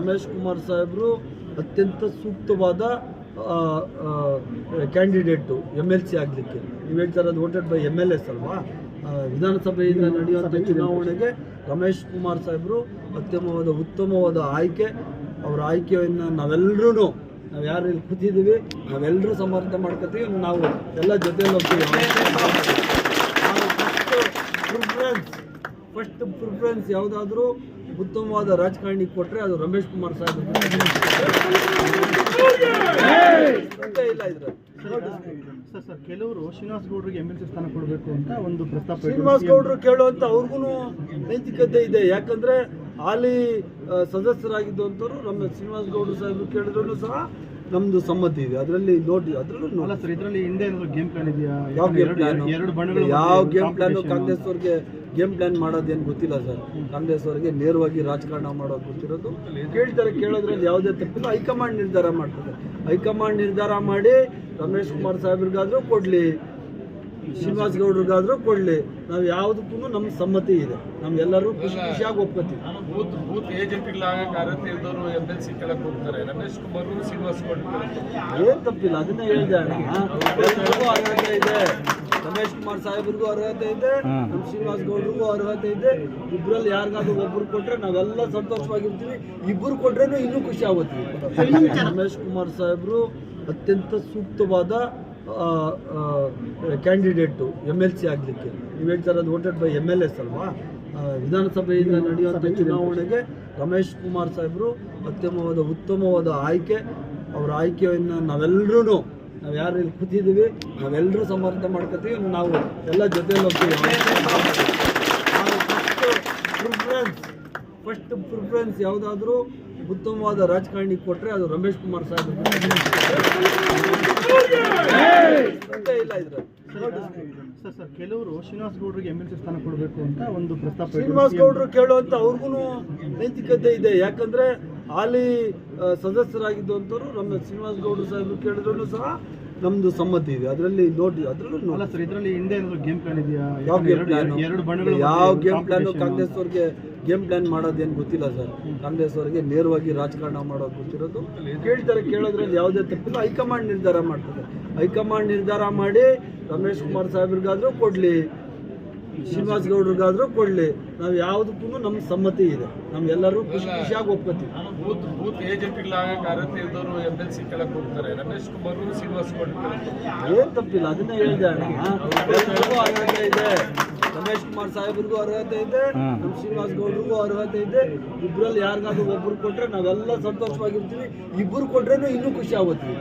ರಮೇಶ್ ಕುಮಾರ್ ಸಾಹೇಬರು ಅತ್ಯಂತ ಸೂಕ್ತವಾದ ಕ್ಯಾಂಡಿಡೇಟು ಎಂ ಎಲ್ ಸಿ ಆಗಲಿಕ್ಕೆ. ನೀವು ಹೇಳ್ತಾ ಇರೋದು voted by M L S ಅಲ್ವಾ? ವಿಧಾನಸಭೆಯಿಂದ ನಡೆಯುವಂಥ ಚುನಾವಣೆಗೆ ರಮೇಶ್ ಕುಮಾರ್ ಸಾಹೇಬರು ಅತ್ಯಮವಾದ ಉತ್ತಮವಾದ ಆಯ್ಕೆ. ಅವರ ಆಯ್ಕೆಯನ್ನು ನಾವೆಲ್ಲರೂ ನಾವು ಯಾರು ಇಲ್ಲಿ ಕೂತಿದ್ದೀವಿ ನಾವೆಲ್ಲರೂ ಸಮರ್ಥನೆ ಮಾಡ್ಕೋತೀವಿ ನಾವು ಎಲ್ಲ ಜೊತೆಯಲ್ಲಿ ಹೋಗ್ತೀವಿ. ಪ್ರಿಫರೆನ್ಸ್ ಫಸ್ಟ್ ಪ್ರಿಫರೆನ್ಸ್ ಯಾವುದಾದ್ರೂ ಉತ್ತಮವಾದ ರಾಜಕಾರಣಿ ಕೊಟ್ಟರೆ ಅದು ರಮೇಶ್ ಕುಮಾರ್ ಸಾಹೇಬ್ ಇಲ್ಲ ಇದ್ರೆ ಸರ್ ಸರ್ ಕೆಲವರು ಶ್ರೀನಿವಾಸ್ ಗೌಡರಿಗೆ ಎಂ ಎಲ್ ಸಿ ಸ್ಥಾನ ಕೊಡಬೇಕು ಅಂತ ಒಂದು ಪ್ರಸ್ತಾಪ ಶ್ರೀನಿವಾಸ್ ಗೌಡರು ಕೇಳುವಂತ ಅವ್ರಿಗೂ ನೈತಿಕತೆ ಇದೆ. ಯಾಕಂದ್ರೆ ಹಾಲಿ ಸದಸ್ಯರಾಗಿದ್ದಂಥವ್ರು ನಮ್ಮ ಶ್ರೀನಿವಾಸ ಗೌಡರು ಸಾಹೇಬರು ಕೇಳಿದ್ರು ಸಹ ನಮ್ದು ಸಮ್ಮತಿ ಇದೆ. ಅದರಲ್ಲಿ ನೋಡಿ ಅದರಲ್ಲೂ ಅಲ್ಲ ಸರ್ ಇದರಲ್ಲಿ ಹಿಂದೆ ಏನಾದ್ರು ಗೇಮ್ ಪ್ಲಾನ್ ಇದೆಯಾ? ಯಾವ ಗೇಮ್ ಪ್ಲಾನ್ ಯಾವ ಗೇಮ್ ಪ್ಲಾನ್. ಕಾಂಗ್ರೆಸ್ ಅವ್ರಿಗೆ ಗೇಮ್ ಪ್ಲಾನ್ ಮಾಡೋದೇನು ಗೊತ್ತಿಲ್ಲ ಸರ್. ಕಾಂಗ್ರೆಸ್ ಅವರಿಗೆ ನೇರವಾಗಿ ರಾಜಕಾರಣ ಮಾಡೋದು ಗೊತ್ತಿರೋದು. ಕೇಳ್ತಾರೆ ಕೇಳೋದ್ರಲ್ಲಿ ಯಾವುದೇ ತಪ್ಪಿಲ್ಲ. ಹೈಕಮಾಂಡ್ ನಿರ್ಧಾರ ಮಾಡ್ತದೆ. ಹೈಕಮಾಂಡ್ ನಿರ್ಧಾರ ಮಾಡಿ ರಮೇಶ್ ಕುಮಾರ್ ಸಾಹೇಬ್ರಿಗಾದ್ರೂ ಕೊಡಲಿ ಶ್ರೀನಿವಾಸ್ ಗೌಡ್ರಿಗಾದ್ರೂ ಕೊಡಲಿ. ನಾವು ಯಾವುದಕ್ಕೂ ನಮ್ಮ ಸಮ್ಮತಿ ಇದೆ. ನಮ್ಗೆಲ್ಲರೂ ಖುಷಿ ಖುಷಿಯಾಗಿ ಒಪ್ಕೋತೀವಿ. ಬೂತ್ ಬೂತ್ ಏಜೆಂಟ್ಗಳಾಗ ಕಾರ್ಯತಿರಿದವರು ಎಂ ಎಲ್ ಸಿ ಕೆಳಗೆ ಹೋಗ್ತಾರೆ. ರಮೇಶ್ ಕುಮಾರ್ ಶ್ರೀನಿವಾಸ್ ಗೌಡ ಏನ್ ತಪ್ಪಿಲ್ಲ ಅದನ್ನೇ ಹೇಳಿದೆ ಅಣ್ಣ. ಇದೆ. ರಮೇಶ್ ಕುಮಾರ್ ಸಾಹೇಬ್ರಿಗೂ ಅರ್ಹತೆ ಇದೆ ನಮ್ಮ ಶ್ರೀನಿವಾಸ್ ಗೌಡ್ರಿಗೂ ಅರ್ಹತೆ ಇದೆ. ಇಬ್ಬರಲ್ಲಿ ಯಾರಿಗಾದ್ರೂ ಒಬ್ರು ಕೊಟ್ರೆ ನಾವೆಲ್ಲ ಸಂತೋಷವಾಗಿರ್ತೀವಿ. ಇಬ್ಬರು ಕೊಟ್ರೆ ಇನ್ನೂ ಖುಷಿ ಆಗುತ್ತೆ. ರಮೇಶ್ ಕುಮಾರ್ ಸಾಹೇಬ್ರು ಅತ್ಯಂತ ಸೂಕ್ತವಾದ ಕ್ಯಾಂಡಿಡೇಟು ಎಂ ಎಲ್ ಸಿ ಆಗಲಿಕ್ಕೆ. ನೀವು ಹೇಳ್ತಾ ಇರೋದು voted by M L S ಅಲ್ವಾ? ವಿಧಾನಸಭೆಯಿಂದ ನಡೆಯುವಂಥ ಚುನಾವಣೆಗೆ ರಮೇಶ್ ಕುಮಾರ್ ಸಾಹೇಬರು ಅತ್ಯಮವಾದ ಉತ್ತಮವಾದ ಆಯ್ಕೆ. ಅವರ ಆಯ್ಕೆಯನ್ನು ನಾವೆಲ್ಲರೂ ನಾವು ಯಾರು ಇಲ್ಲಿ ಕೂತಿದ್ದೀವಿ ನಾವೆಲ್ಲರೂ ಸಮರ್ಥ ಮಾಡ್ಕೋತೀವಿ ನಾವು ಎಲ್ಲ ಜೊತೆಯಲ್ಲಿ ಹೋಗ್ತೀವಿ. ಪ್ರಿಫರೆನ್ಸ್ ಫಸ್ಟ್ ಪ್ರಿಫರೆನ್ಸ್ ಯಾವುದಾದ್ರೂ ಉತ್ತಮವಾದ ರಾಜಕಾರಣಿ ಕೊಟ್ಟರೆ ಅದು ರಮೇಶ್ ಕುಮಾರ್ ಸಾಹೇಬ್ ಇಲ್ಲ ಇದ್ರೆ ಸರ್ ಸರ್ ಕೆಲವರು ಶ್ರೀನಿವಾಸ್ ಗೌಡರಿಗೆ ಎಂ ಎಲ್ ಸಿ ಸ್ಥಾನ ಕೊಡಬೇಕು ಅಂತ ಒಂದು ಪ್ರಸ್ತಾಪ ಶ್ರೀನಿವಾಸ ಗೌಡರು ಕೇಳುವಂತ ಅವ್ರಿಗೂ ನೈತಿಕತೆ ಇದೆ. ಯಾಕಂದ್ರೆ ಹಾಲಿ ಸದಸ್ಯರಾಗಿದ್ದು ಸದಸ್ಯರಾಗಿದ್ದಂಥವ್ರು ನಮ್ಮ ಶ್ರೀನಿವಾಸ್ ಗೌಡರು ಸಾಹೇಬರು ಕೇಳಿದ್ರು ಸಹ ನಮ್ದು ಸಮ್ಮತಿ ಇದೆ. ಅದರಲ್ಲಿ ನೋಡಿ ಅದರಲ್ಲೂ ಸರ್ ಇದರಲ್ಲಿ ಹಿಂದೆ ಗೇಮ್ ಪ್ಲಾನ್ ಇದೆಯಾ? ಯಾವ ಗೇಮ್ ಪ್ಲಾನ್ ಎರಡು- ಎರಡು ಬಣ್ಣಗಳು ಯಾವ ಗೇಮ್ ಪ್ಲಾನ್ ಕಾಂಗ್ರೆಸ್ ಅವ್ರಿಗೆ ಗೇಮ್ ಪ್ಲಾನ್ ಮಾಡೋದೇನು ಗೊತ್ತಿಲ್ಲ ಸರ್. ಕಾಂಗ್ರೆಸ್ ಅವರಿಗೆ ನೇರವಾಗಿ ರಾಜಕಾರಣ ಮಾಡೋದು ಗೊತ್ತಿರೋದು. ಕೇಳ್ತಾರೆ ಕೇಳೋದ್ರಲ್ಲಿ ಯಾವುದೇ ತಪ್ಪಿಲ್ಲ. ಹೈಕಮಾಂಡ್ ನಿರ್ಧಾರ ಮಾಡ್ತದೆ. ಹೈಕಮಾಂಡ್ ನಿರ್ಧಾರ ಮಾಡಿ ರಮೇಶ್ ಕುಮಾರ್ ಸಾಹೇಬ್ರಿಗಾದ್ರೂ ಕೊಡ್ಲಿ. ಶ್ರೀನಿವಾಸ ಗೌಡರಿಗಾದ್ರೂ ಕೊಡಲಿ. ನಾವು ಯಾವುದಕ್ಕೂ ನಮ್ಮ ಸಮ್ಮತಿ ಇದೆ. ನಮ್ಗೆಲ್ಲರೂ ಖುಷಿ ಖುಷಿಯಾಗಿ ಒಪ್ಕೋತೀವಿ. ಬೂತ್ ಬೂತ್ ಏಜೆಂಟ್ಗಳಾಗ ಅರ್ಹತೆ ಇದ್ದವರು ಎಂ ಎಲ್ ಹೋಗ್ತಾರೆ. ರಮೇಶ್ ಕುಮಾರ್ ಶ್ರೀನಿವಾಸ ಗೌಡ ಏನು ತಪ್ಪಿಲ್ಲ ಅದನ್ನೇ ಹೇಳಿದೆ ಅರ್ಹತೆ ಇದೆ. ರಮೇಶ್ ಕುಮಾರ್ ಸಾಹೇಬ್ರಿಗೂ ಅರ್ಹತೆ ಇದೆ. ನಮ್ಮ ಶ್ರೀನಿವಾಸ ಗೌಡ್ರಿಗೂ ಅರ್ಹತೆ ಇದೆ. ಇಬ್ಬರಲ್ಲಿ ಯಾರಿಗಾದ್ರೂ ಒಬ್ರು ಕೊಟ್ರೆ ನಾವೆಲ್ಲ ಸಂತೋಷವಾಗಿರ್ತೀವಿ. ಇಬ್ಬರು ಕೊಟ್ರೇನು ಇನ್ನೂ ಖುಷಿ ಆಗುತ್ತೀವಿ